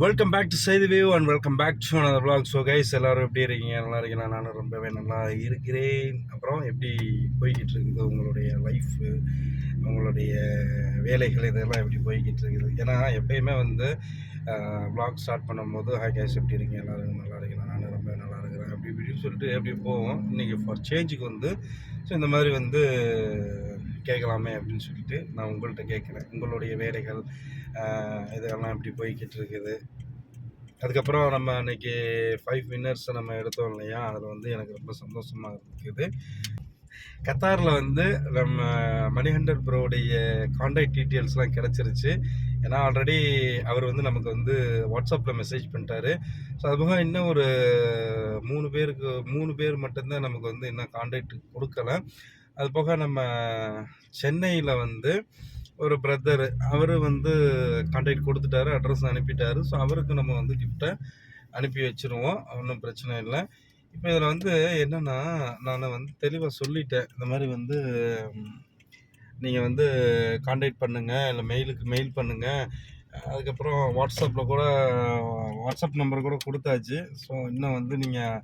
Welcome back to Seithi view and welcome back to another blog so guys எல்லோரும் எப்படி இருக்கீங்க? நல்லா இருக்கீங்களா? நானும் ரொம்பவே நல்லா இருக்கிறேன். அப்புறம் எப்படி போய்கிட்டு இருக்குது உங்களுடைய லைஃபு உங்களுடைய வேலைகள் இதெல்லாம் எப்படி போய்கிட்டு இருக்குது? ஏன்னா எப்பயுமே வந்து பிளாக் ஸ்டார்ட் பண்ணும்போது ஹாய் கைஸ் எப்படி இருக்கீங்க? எல்லோரும் நல்லா இருக்கீங்களா? நானும் ரொம்ப நல்லா இருக்கிறேன். அப்படி இப்படின்னு சொல்லிட்டு எப்படி போவோம். இன்றைக்கி ஃபார் சேஞ்சுக்கு வந்து ஸோ இந்த மாதிரி வந்து கேட்கலாமே அப்படின்னு சொல்லிட்டு நான் உங்கள்கிட்ட கேட்குறேன். உங்களுடைய வேலைகள் இதெல்லாம் எப்படி போய்கிட்டு இருக்குது? அதுக்கப்புறம் நம்ம அன்னைக்கு ஃபைவ் வின்னர்ஸை நம்ம எடுத்தோம் இல்லையா? அதில் வந்து எனக்கு ரொம்ப சந்தோஷமாக இருக்குது. கத்தாரில் வந்து நம்ம மணிகண்டர் ப்ரோடைய காண்டாக்ட் டீட்டெயில்ஸ்லாம் கிடச்சிருச்சு. ஏன்னா ஆல்ரெடி அவர் வந்து நமக்கு வந்து வாட்ஸ்அப்பில் மெசேஜ் பண்ணிட்டாரு. ஸோ அது போக இன்னும் ஒரு மூணு பேருக்கு மூணு பேர் மட்டும்தான் நமக்கு வந்து இன்னும் காண்டாக்ட் கொடுக்கல. அது போக நம்ம சென்னையில் வந்து ஒரு பிரதர் அவர் வந்து கான்டாக்ட் கொடுத்துட்டாரு அட்ரஸ் அனுப்பிட்டாரு. ஸோ அவருக்கு நம்ம வந்து கிஃப்ட்டை அனுப்பி வச்சுருவோம். ஒன்றும் பிரச்சனை இல்லை. இப்போ இதில் வந்து என்னென்னா நான் வந்து தெளிவாக சொல்லிட்டேன். இந்த மாதிரி வந்து நீங்கள் வந்து கான்டாக்ட் பண்ணுங்கள் இல்லை மெயிலுக்கு மெயில் பண்ணுங்கள் அதுக்கப்புறம் வாட்ஸ்அப்பில் கூட வாட்ஸ்அப் நம்பர் கூட கொடுத்தாச்சு. ஸோ இன்னும் வந்து நீங்கள்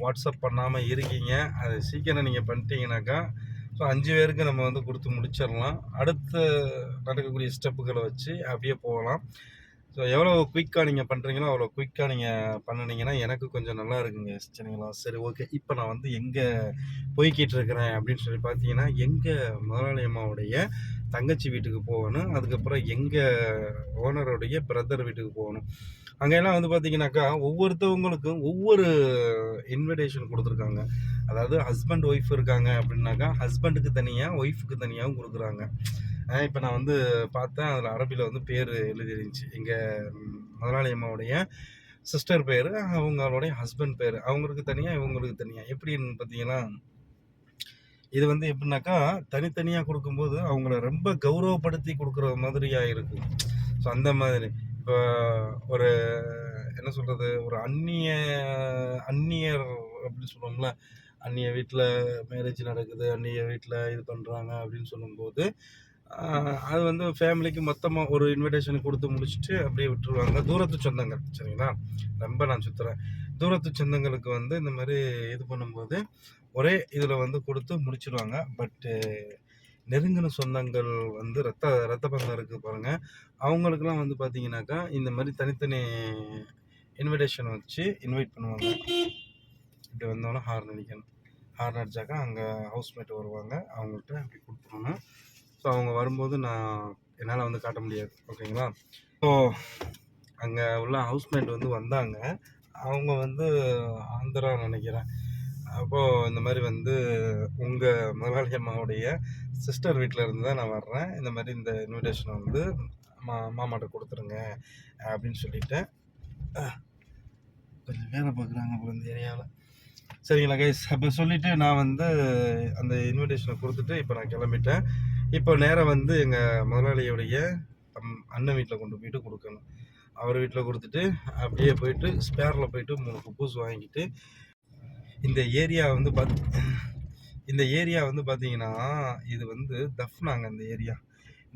வாட்ஸ்அப் பண்ணாமல் இருக்கீங்க. அது சீக்கிரம் நீங்கள் பண்ணிட்டீங்கனாக்கா ஸோ அஞ்சு பேருக்கு நம்ம வந்து கொடுத்து முடிச்சிடலாம். அடுத்து நடக்கக்கூடிய ஸ்டெப்புகளை வச்சு அப்படியே போகலாம். ஸோ எவ்வளோ குயிக்காக நீங்கள் பண்ணுறீங்களோ அவ்வளோ குயிக்காக நீங்கள் பண்ணினீங்கன்னா எனக்கு கொஞ்சம் நல்லா இருக்குங்க சரிங்களா? சரி ஓகே இப்போ நான் வந்து எங்கே போய்கிட்டு இருக்கிறேன் அப்படின்னு சொல்லி பார்த்தீங்கன்னா எங்கள் முதலாளி அம்மாவுடைய தங்கச்சி வீட்டுக்கு போகணும். அதுக்கப்புறம் எங்கள் ஓனருடைய பிரதர் வீட்டுக்கு போகணும். அங்கெல்லாம் வந்து பார்த்தீங்கன்னாக்கா ஒவ்வொருத்தவங்களுக்கும் ஒவ்வொரு இன்விடேஷன் கொடுத்துருக்காங்க. அதாவது ஹஸ்பண்ட் ஒய்ஃப் இருக்காங்க அப்படின்னாக்கா ஹஸ்பண்டுக்கு தனியாக ஒய்ஃபுக்கு தனியாகவும் கொடுக்குறாங்க. இப்போ நான் வந்து பார்த்தேன் அதில் அரபியில் வந்து பேர் எழுதிருந்துச்சு. எங்கள் முதலாளி அம்மாவுடைய சிஸ்டர் பேர் அவங்களுடைய ஹஸ்பண்ட் பேர். அவங்களுக்கு தனியாக இவங்களுக்கு தனியாக எப்படின்னு பார்த்தீங்கன்னா இது வந்து எப்படின்னாக்கா தனித்தனியாக கொடுக்கும்போது அவங்கள ரொம்ப கௌரவப்படுத்தி கொடுக்குற மாதிரியாக இருக்கும் ஸோ அந்த மாதிரி. இப்போ ஒரு என்ன சொல்கிறது ஒரு அந்நிய அந்நியர் அப்படின்னு சொல்லுவோம்ல. அந்நிய வீட்டில் மேரேஜ் நடக்குது அந்நிய வீட்டில் இது பண்ணுறாங்க அப்படின்னு சொல்லும்போது அது வந்து ஃபேமிலிக்கு மொத்தமாக ஒரு இன்விடேஷன் கொடுத்து முடிச்சுட்டு அப்படியே விட்டுருவாங்க. தூரத்து சொந்தங்கள் சரிங்களா? ரொம்ப நான் சுற்றுறேன் தூரத்து சொந்தங்களுக்கு வந்து இந்த மாதிரி இது பண்ணும்போது ஒரே இதில் வந்து கொடுத்து முடிச்சிடுவாங்க பட்டு நெருங்கின சொந்தங்கள் வந்து ரத்த ரத்த பந்தம் இருக்குது பாருங்கள் அவங்களுக்குலாம் வந்து பார்த்தீங்கன்னாக்கா இந்த மாதிரி தனித்தனி இன்விடேஷன் வச்சு இன்வைட் பண்ணுவாங்க. இப்படி வந்தோன்னா ஹார்ன் அடிக்கணும். ஹார்ன் அடித்தாக்கா அங்கே ஹவுஸ்மேட் வருவாங்க. அவங்கள்ட்ட அப்படி கொடுத்துருவாங்க. ஸோ அவங்க வரும்போது நான் என்னால் வந்து காட்ட முடியாது. ஓகேங்களா? ஸோ அங்கே உள்ள ஹவுஸ்மேட் வந்து வந்தாங்க. அவங்க வந்து ஆந்திரா நினைக்கிறேன். அப்போது இந்த மாதிரி வந்து உங்கள் முதலாளி அம்மாவுடைய சிஸ்டர் வீட்டில் இருந்து தான் நான் வர்றேன். இந்த மாதிரி இந்த இன்விடேஷனை வந்து மா மாமாட்ட கொடுத்துருங்க அப்படின்னு சொல்லிட்டேன். கொஞ்சம் வேலை பார்க்குறாங்க அப்புறம் இந்த ஏரியாவில் சரிங்களா கைஸ் அப்போ சொல்லிவிட்டு நான் வந்து அந்த இன்விடேஷனை கொடுத்துட்டு இப்போ நான் கிளம்பிட்டேன். இப்போ நேராக வந்து எங்கள் முதலாளியுடைய அம்- அண்ணன் வீட்டில் கொண்டு போயிட்டு கொடுக்கணும். அவர் வீட்டில் கொடுத்துட்டு அப்படியே போயிட்டு ஸ்பேரில் போயிட்டு மூணு குப்பூஸ் வாங்கிட்டு இந்த ஏரியா வந்து பார்த்து இந்த ஏரியா வந்து பார்த்தீங்கன்னா இது வந்து தஃப்னாங்க இந்த ஏரியா.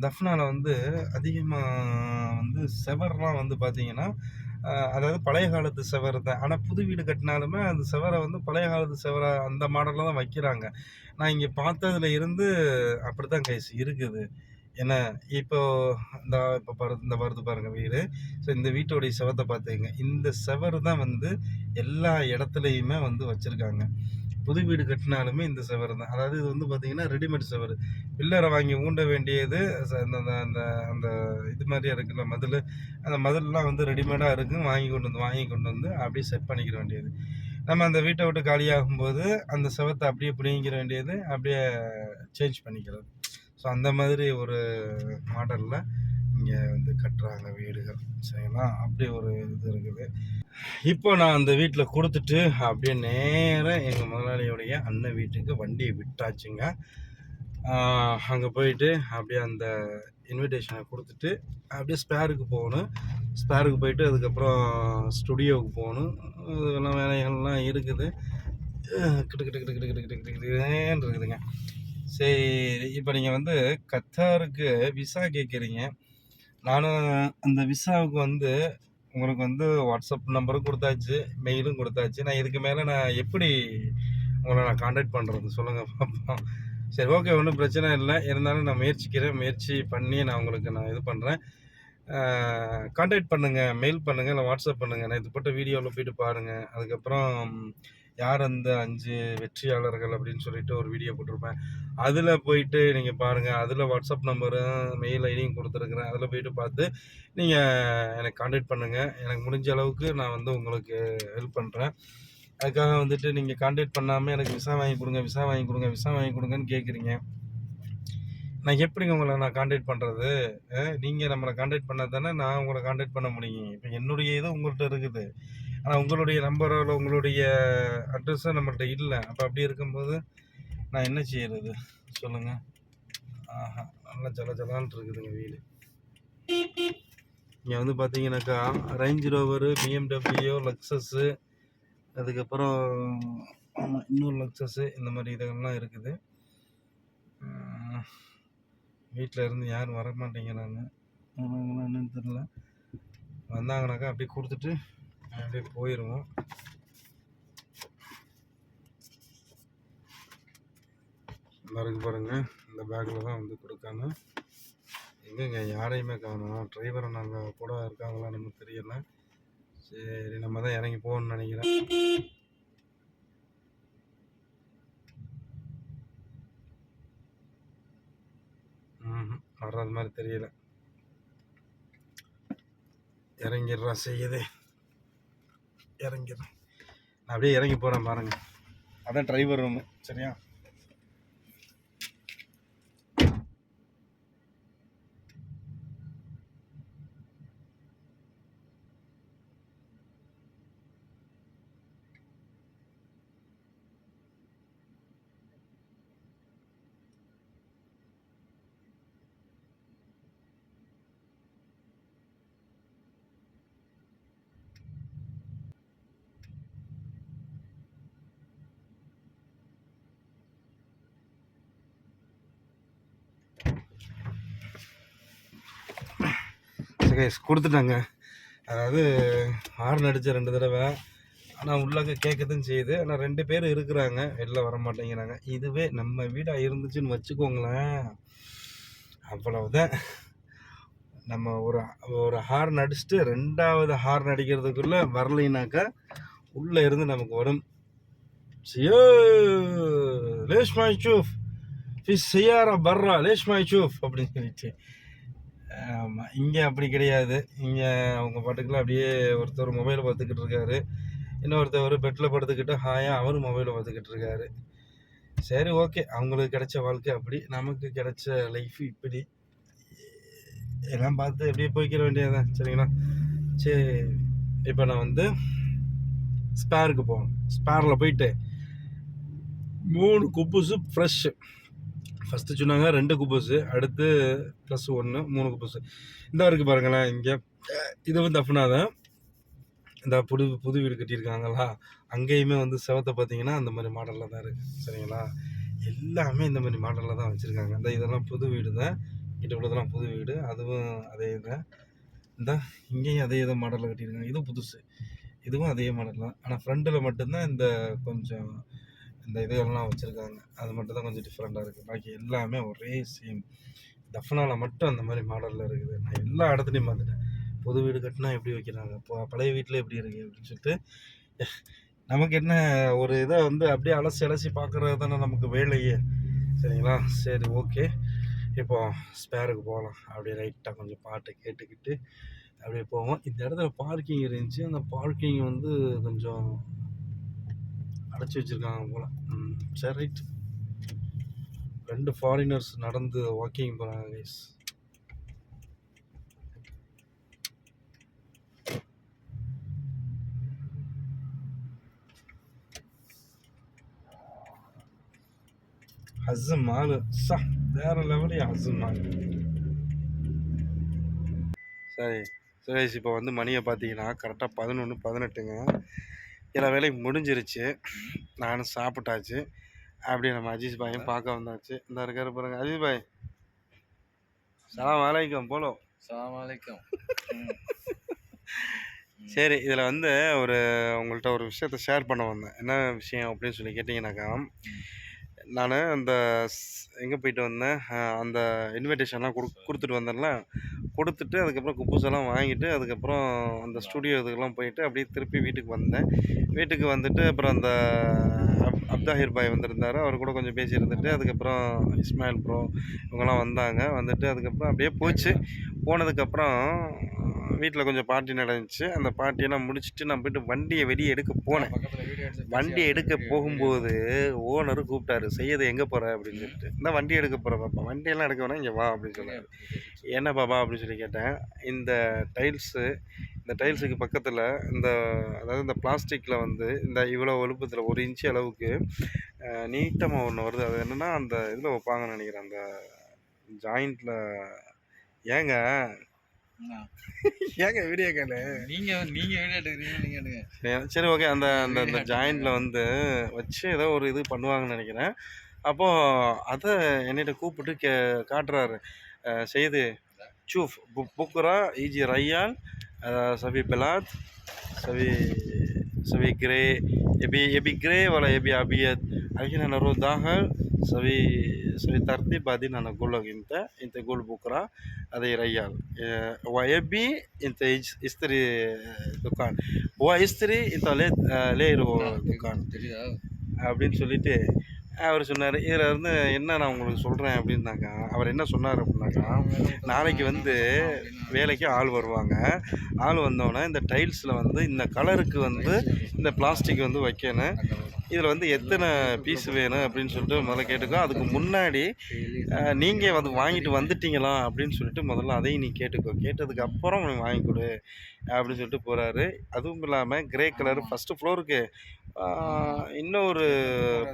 தஃப்னாவில் வந்து அதிகமாக வந்து செவர்லாம் வந்து பார்த்தீங்கன்னா அதாவது பழைய காலத்து செவர் தான். ஆனால் புது வீடு கட்டினாலுமே அந்த செவரை வந்து பழைய காலத்து செவரை அந்த மாடலில் தான் வைக்கிறாங்க. நான் இங்கே பார்த்ததுல இருந்து அப்படி தான் கைஸ் இருக்குது. ஏன்னா இப்போ இந்த இப்போ பரு இந்த வருது பாருங்க வீடு. ஸோ இந்த வீட்டோடைய செவத்தை பார்த்துக்கங்க இந்த செவர் தான் வந்து எல்லா இடத்துலையுமே வந்து வச்சுருக்காங்க. புது வீடு கட்டினாலுமே இந்த செவர் தான். அதாவது இது வந்து பார்த்தீங்கன்னா ரெடிமேட் செவர். பில்லரை வாங்கி ஊண்ட வேண்டியது அந்த அந்த அந்த அந்த இது மாதிரியாக இருக்குல்ல மதில். அந்த மதிலெலாம் வந்து ரெடிமேடாக இருக்கும் வாங்கி கொண்டு வந்து வாங்கி கொண்டு வந்து அப்படியே செட் பண்ணிக்கிற வேண்டியது. நம்ம அந்த வீட்டை விட்டு காலியாகும்போது அந்த செவத்தை அப்படியே பிடிங்கிற வேண்டியது அப்படியே சேஞ்ச் பண்ணிக்கிறது. ஸோ அந்த மாதிரி ஒரு மாடலில் இங்கே வந்து கட்டுறாங்க வீடுகள். சரிங்களா அப்படி ஒரு இது இருக்குது. இப்போ நான் அந்த வீட்டில் கொடுத்துட்டு அப்படியே நேராக எங்கள் முதலாளியுடைய அண்ணன் வீட்டுக்கு வண்டியை விட்டாச்சுங்க. அங்கே போயிட்டு அப்படியே அந்த இன்விடேஷனை கொடுத்துட்டு அப்படியே ஸ்பேருக்கு போகணும். ஸ்பேருக்கு போயிட்டு அதுக்கப்புறம் ஸ்டுடியோவுக்கு போகணும். இதெல்லாம் வேலைகள்லாம் இருக்குது. கிட்டு கிட்டு கிட்டு கிட்டு கிட்டு கிட்டு கிட்டு இருக்குதுங்க. சரி இப்போ நீங்கள் வந்து கத்தாருக்கு விசா கேட்குறீங்க. நானும் அந்த விசாவுக்கு வந்து உங்களுக்கு வந்து வாட்ஸ்அப் நம்பரும் கொடுத்தாச்சு மெயிலும் கொடுத்தாச்சு. நான் இதுக்கு மேலே நான் எப்படி உங்களை நான் காண்டாக்ட் பண்ணுறது சொல்லுங்கள் பார்ப்போம் சரி ஓகே ஒன்றும் பிரச்சனை இல்லை. இருந்தாலும் நான் முயற்சிக்கிறேன். முயற்சி பண்ணி நான் உங்களுக்கு நான் இது பண்ணுறேன் காண்டாக்ட் பண்ணுங்கள் மெயில் பண்ணுங்கள் இல்லை வாட்ஸ்அப் பண்ணுங்கள் நான் இது போட்ட வீடியோவில் போயிட்டு பாருங்கள் அதுக்கப்புறம் யார் அந்த அஞ்சு வெற்றியாளர்கள் அப்படின்னு சொல்லிட்டு ஒரு வீடியோ போட்டிருப்பேன். அதில் போயிட்டு நீங்கள் பாருங்கள் அதில் வாட்ஸ்அப் நம்பரும் மெயில் ஐடியும் கொடுத்துருக்குறேன். அதில் போயிட்டு பார்த்து நீங்கள் எனக்கு காண்டாக்ட் பண்ணுங்கள் எனக்கு முடிஞ்ச அளவுக்கு நான் வந்து உங்களுக்கு ஹெல்ப் பண்ணுறேன் அதுக்காக வந்துட்டு நீங்கள் காண்டாக்ட் பண்ணாமல் எனக்கு விசா வாங்கி கொடுங்க விசா வாங்கி கொடுங்க விசா வாங்கி கொடுங்கன்னு கேட்குறீங்க நான் எப்படிங்க உங்களை நான் காண்டாக்ட் பண்ணுறது நீங்கள் நம்மளை காண்டாக்ட் பண்ணால் தானே நான் உங்களை காண்டாக்ட் பண்ண முடியும். இப்போ என்னுடைய இது உங்கள்கிட்ட இருக்குது. ஆனால் உங்களுடைய நம்பரோட உங்களுடைய அட்ரஸும் நம்மள்கிட்ட இல்லை. அப்போ அப்படி இருக்கும்போது நான் என்ன செய்யறது? சொல்லுங்கள் ஆஹா நல்லா ஜல ஜலான் இருக்குதுங்க வீடு இங்கே வந்து பார்த்தீங்கன்னாக்கா ரேஞ்ச் ரோவரு பிஎம்டபிள்யூ லக்ஸஸ்ஸு அதுக்கப்புறம் இன்னொரு லக்ஸஸ்ஸு இந்த மாதிரி இதெல்லாம் இருக்குது. வீட்டில் இருந்து யாரும் வர மாட்டேங்கிறாங்க என்னன்னு தெரில வந்தாங்கனாக்கா அப்படியே கொடுத்துட்டு அப்படியே போயிடுவோம் இருக்கு பாருங்கள் இந்த பேக்கில் தான் வந்து கொடுக்காம எங்கேங்க யாரையுமே காணோம். டிரைவரை நாங்கள் கூட இருக்காங்களா நமக்கு தெரியல. சரி நம்ம தான் இறங்கி போகணும்னு நினைக்கிறேன். ம்ஹும். வர்றது மாதிரி தெரியல. இறங்கிடுறா செய்யுதே. இறங்கிடுறேன் நான் அப்படியே இறங்கி போகிறேன் பாருங்கள் அதான் டிரைவர் ரூமு சரியா? கைஸ் கொடுத்துட்டாங்க. அதாவது ஹார்ன் அடித்த ரெண்டு தடவை. ஆனால் உள்ளாக்க கேட்கத்தான் செய்யுது. ஆனால் ரெண்டு பேர் இருக்கிறாங்க. வெளில வர மாட்டேங்கிறாங்க இதுவே நம்ம வீடாக இருந்துச்சுன்னு வச்சுக்கோங்களேன். அவ்வளவுதான். நம்ம ஒரு ஒரு ஹார்ன் அடிச்சுட்டு ரெண்டாவது ஹார்ன் அடிக்கிறதுக்குள்ளே வரலைனாக்கா உள்ளே இருந்து நமக்கு வரும். சியோ! லேஷ் my Soof. Fizz செய்யாரா பர்ரா லேஷ் my Soof அப்படின்னு சொல்லிட்டு. ஆமாம் இங்கே அப்படி கிடையாது. இங்கே அவங்க பாட்டுக்கெல்லாம் அப்படியே ஒருத்தர் மொபைலை பார்த்துக்கிட்டு இருக்காரு. இன்னொருத்தவர் பெட்டில் படுத்துக்கிட்டு ஹாயாக அவரும் மொபைலை பார்த்துக்கிட்டு இருக்காரு. சரி ஓகே அவங்களுக்கு கிடைச்ச வாழ்க்கை அப்படி நமக்கு கிடைச்ச லைஃப் இப்படி. எல்லாம் பார்த்து எப்படியே போய்க்கிற வேண்டியதுதான் சரிங்களா? சரி இப்போ நான் வந்து ஸ்பேருக்கு போகணும். ஸ்பேரில் போயிட்டு மூணு குப்புசு ஃப்ரெஷ்ஷு ஃபஸ்ட்டு சொன்னாங்க ரெண்டு குப்பஸு அடுத்து ப்ளஸ் ஒன்று மூணு குப்பஸு. இந்த இருக்குது பாருங்களேன் இங்கே. இது வந்து அஃப்னா தான் இந்த புது புது வீடு கட்டியிருக்காங்களா? அங்கேயுமே வந்து செவத்தை பார்த்தீங்கன்னா அந்த மாதிரி மாடலில் தான் இருக்குது சரிங்களா? எல்லாமே இந்த மாதிரி மாடலில் தான் வச்சுருக்காங்க. இந்த இதெல்லாம் புது வீடு தான். இட்டு உள்ளதெல்லாம் புது வீடு. அதுவும் அதே தான் இந்த இங்கேயும் அதே தான் மாடலில் கட்டியிருக்காங்க. இதுவும் புதுசு. இதுவும் அதே மாடல் தான். ஆனால் ஃப்ரண்ட்டில் மட்டும்தான் இந்த கொஞ்சம் இந்த இதுகள்லாம் வச்சுருக்காங்க. அது மட்டும் தான் கொஞ்சம் டிஃப்ரெண்ட்டாக இருக்குது பாக்கி எல்லாமே ஒரே சேம் தஃப்னாவில் மட்டும் அந்த மாதிரி மாடலில் இருக்குது. நான் எல்லா இடத்துலையும் பார்த்துட்டேன். புது வீடு கட்டினா எப்படி வைக்கிறாங்க? இப்போ பழைய வீட்டில் எப்படி இருக்குது அப்படின்னு சொல்லிட்டு நமக்கு என்ன ஒரு இதை வந்து அப்படியே அலசி அலசி பார்க்குறது தானே நமக்கு வேலையே. சரிங்களா? சரி ஓகே இப்போ ஸ்பேருக்கு போகலாம். அப்படியே ரைட்டாக கொஞ்சம் பாட்டு கேட்டுக்கிட்டு அப்படியே போவோம். இந்த இடத்துல பார்க்கிங் இருந்துச்சு. அந்த பார்க்கிங் வந்து கொஞ்சம் அடைச்சி வச்சுருக்காங்க போல். சரி ரைட் ரெண்டு ஃபாரினர்ஸ் நடந்து வாக்கிங் போகிறாங்க கைஸ் ஹஸ்ஸம் மாலு சா வேற லெவலு ஹஸ்ஸம் மாலு சரி. சுரேஷ் இப்போ வந்து மணியை பார்த்தீங்கன்னா கரெக்டாக பதினொன்று பதினெட்டுங்க. எல்லா வேலையும் முடிஞ்சிருச்சு. நானும் சாப்பிட்டாச்சு. அப்படியே நம்ம அஜீஸ் பாயும் பார்க்க வந்தாச்சு. இந்த இருக்காரு பாருங்க. அஜீஸ் பாய். சலாம் வலைக்கம் போலோ. Assalamualaikum. சரி இதில் வந்து ஒரு உங்கள்கிட்ட ஒரு விஷயத்த ஷேர் பண்ண வந்தேன். என்ன விஷயம் அப்படின்னு சொல்லி கேட்டிங்கனாக்கா நான் அந்த எங்கே போயிட்டு வந்தேன்? அந்த இன்விடேஷன்லாம் கொடு கொடுத்துட்டு வந்தேன்ல. கொடுத்துட்டு அதுக்கப்புறம் குப்பூசெல்லாம் வாங்கிட்டு அதுக்கப்புறம் அந்த ஸ்டுடியோ இதுக்கெல்லாம் போயிட்டு அப்படியே திருப்பி வீட்டுக்கு வந்தேன். வீட்டுக்கு வந்துட்டு அப்புறம் அந்த அப் அப்தாஹிர் பாய் வந்திருந்தார். அவர் கூட கொஞ்சம் பேசியிருந்துட்டு அதுக்கப்புறம் இஸ்மாயில் ப்ரோ இவங்கெல்லாம் வந்தாங்க. வந்துட்டு அதுக்கப்புறம் அப்படியே போச்சு. போனதுக்கப்புறம் வீட்டில் கொஞ்சம் பார்ட்டி நடந்துச்சு. அந்த பார்ட்டியெல்லாம் முடிச்சுட்டு நான் போயிட்டு வண்டியை வெளியே எடுக்க போனேன். வண்டி எடுக்க போகும்போது ஓனர் கூப்பிட்டாரு செய்யது எங்கே போகிற அப்படின்னு சொல்லிட்டு. இந்த வண்டி எடுக்க போகிற பாப்பா. வண்டியெல்லாம் எடுக்க வேணாம் இங்கே வா. அப்படின்னு சொன்னார். என்ன பாப்பா? அப்படின்னு சொல்லி கேட்டேன். இந்த டைல்ஸு இந்த டைல்ஸுக்கு பக்கத்தில் இந்த அதாவது இந்த பிளாஸ்டிக்கில் வந்து இந்த இவ்வளோ வலுப்பத்தில் ஒரு இன்ச்சு அளவுக்கு நீட்டமாக ஒன்று வருது. அது என்னென்னா அந்த இதில் வைப்பாங்கன்னு நினைக்கிறேன். அந்த ஜாயிண்ட்டில் ஏங்க ஏங்க வீடியோ கேளு? நீங்க நீங்க வீடியோ எடுக்கிறீங்க சரி ஓகே அந்த அந்த அந்த ஜாயிண்ட்ல வந்து வச்சு ஏதோ ஒரு இது பண்ணுவாங்கன்னு நினைக்கிறேன். அப்போ அதை என்னிட்ட கூப்பிட்டு கே காட்டுறாரு. செய்து. சூஃப் புக் புக்குரா இஜி ரையான் சவி பெலாத் சவி சவி கிரே எபி எபி கிரே வல எபி அபியத் அகின நரு தாகல் ಸವಿ ಸವಿ ತರ್ತಿ ಬಾದಿ ನನ್ನ ಗುಳ್ಳಗಿಂತ ಇಂಥ ಗುಳ್ ಬುಕ್ರ ಅದೇ ರಯ್ಯಾಲ್ ವಯಬ್ಬಿ ಇಂಥ ಇಜ್ ಇಸ್ತ್ರಿ ದುಕಾನ್. ವಾ இஸ்திரி இந்த லே லே ದುಕಾನ್. அப்படின்னு சொல்லிட்டு அவர் சொன்னார் இதில் இருந்து என்ன நான் உங்களுக்கு சொல்கிறேன் அப்படின்னாக்கா அவர் என்ன சொன்னார் அப்படின்னாக்கா நாளைக்கு வந்து வேலைக்கு ஆள் வருவாங்க ஆள் வந்தோடனே இந்த டைல்ஸில் வந்து இந்த கலருக்கு வந்து இந்த பிளாஸ்டிக் வந்து வைக்கணும் இதில் வந்து எத்தனை பீஸ் வேணும் அப்படின்னு சொல்லிட்டு முதல்ல கேட்டுக்கோ. அதுக்கு முன்னாடி நீங்கள் வந்து வாங்கிட்டு வந்துட்டீங்களா அப்படின்னு சொல்லிட்டு முதல்ல அதையும் நீ கேட்டுக்கோ. கேட்டதுக்கு அப்புறம் நீ வாங்கி கொடு அப்படின்னு சொல்லிட்டு போகிறாரு அதுவும் இல்லாமல் கிரே கலர் ஃபஸ்ட்டு ஃப்ளோருக்கு இன்னொரு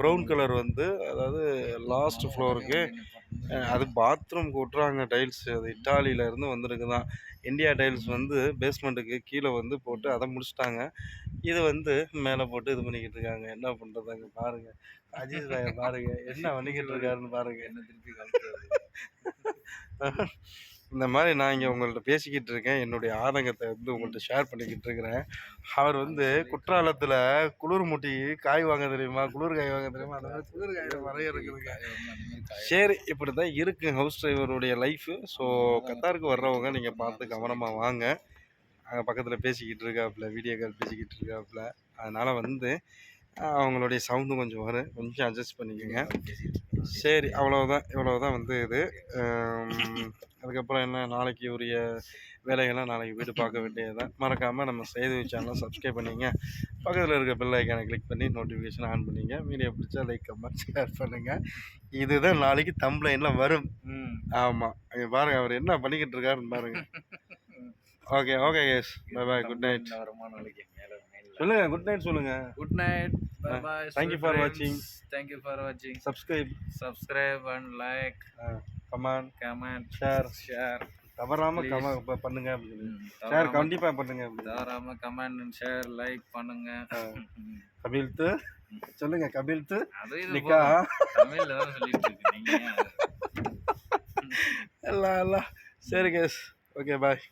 ப்ரௌன் கலர் வந்து அதாவது லாஸ்ட் ஃப்ளோருக்கு அது பாத்ரூம் கொட்டுறாங்க டைல்ஸ் அது இட்டாலியில இருந்து வந்திருக்கு தான் இந்தியா டைல்ஸ் வந்து பேஸ்மெண்ட்டுக்கு கீழே வந்து போட்டு அதை முடிச்சிட்டாங்க. இது வந்து மேலே போட்டு இது பண்ணிக்கிட்டு இருக்காங்க. என்ன பண்ணுறதாங்க பாருங்க. அஜித் பாய பாருங்க. என்ன பண்ணிக்கிட்டு இருக்காருன்னு பாருங்க. என்ன திருப்பி இந்த மாதிரி நான் இங்கே உங்கள்ட்ட பேசிக்கிட்டு இருக்கேன். என்னுடைய ஆதங்கத்தை வந்து உங்கள்கிட்ட ஷேர் பண்ணிக்கிட்டு இருக்கிறேன். அவர் வந்து குற்றாலத்தில் குளிர் முட்டி காய் வாங்க தெரியுமா? குளிர் காய் வாங்க தெரியுமா? அந்த மாதிரி குளிர் காய் நிறைய இருக்குதுங்க சரி இப்படி தான் இருக்குது ஹவுஸ் டிரைவருடைய லைஃபு ஸோ கத்தாருக்கு வர்றவங்க நீங்கள் பார்த்து கவனமாக வாங்க. அங்கே பக்கத்தில் பேசிக்கிட்டு இருக்காப்புல வீடியோ கால் பேசிக்கிட்டு இருக்காப்புல. அதனால் வந்து அவங்களுடைய சவுண்டும் கொஞ்சம் வரும். கொஞ்சம் அட்ஜஸ்ட் பண்ணிக்கோங்க. சரி அவ்வளோதான் இவ்வளோதான் வந்து இது. அதுக்கப்புறம் என்ன நாளைக்கு உரிய வேலைகள்லாம் நாளைக்கு வீடு பார்க்க வேண்டியதுதான். மறக்காமல் நம்ம செய்தி சேனலை சப்ஸ்கிரைப் பண்ணிங்க. பக்கத்தில் இருக்க பெல் ஐக்கானை கிளிக் பண்ணி நோட்டிஃபிகேஷன் ஆன் பண்ணிங்க. வீடியோ பிடிச்சா லைக் கமெண்ட் ஷேர் பண்ணுங்கள் இதுதான் நாளைக்கு தம்ப்ளைனில் வரும். ஆமாம் பாருங்கள் அவர் என்ன பண்ணிக்கிட்டு இருக்காருன்னு பாருங்கள் okay okay guys bye bye good night வரமான நாளைக்கு? சொல்லுங்கள் குட் நைட் சொல்லுங்கள் good night bye bye thank you for watching. thank you for watching. Subscribe subscribe and like. Comment comment. Share share. தவறாமல் கம ப- பண்ணுங்க ஷேர் கண்டிப்பாக பண்ணுங்க தாராம கமெண்ட் அண்ட் ஷேர் லைக் பண்ணுங்க. கபில்த்து சொல்லுங்க கபில்த்து நிக்கா. தமிழ்ல தான் சொல்லிட்டு இருக்கு நீங்க ஏன் எல்லாம் எல்லாம். சரி கேஸ் ஓகே பாய்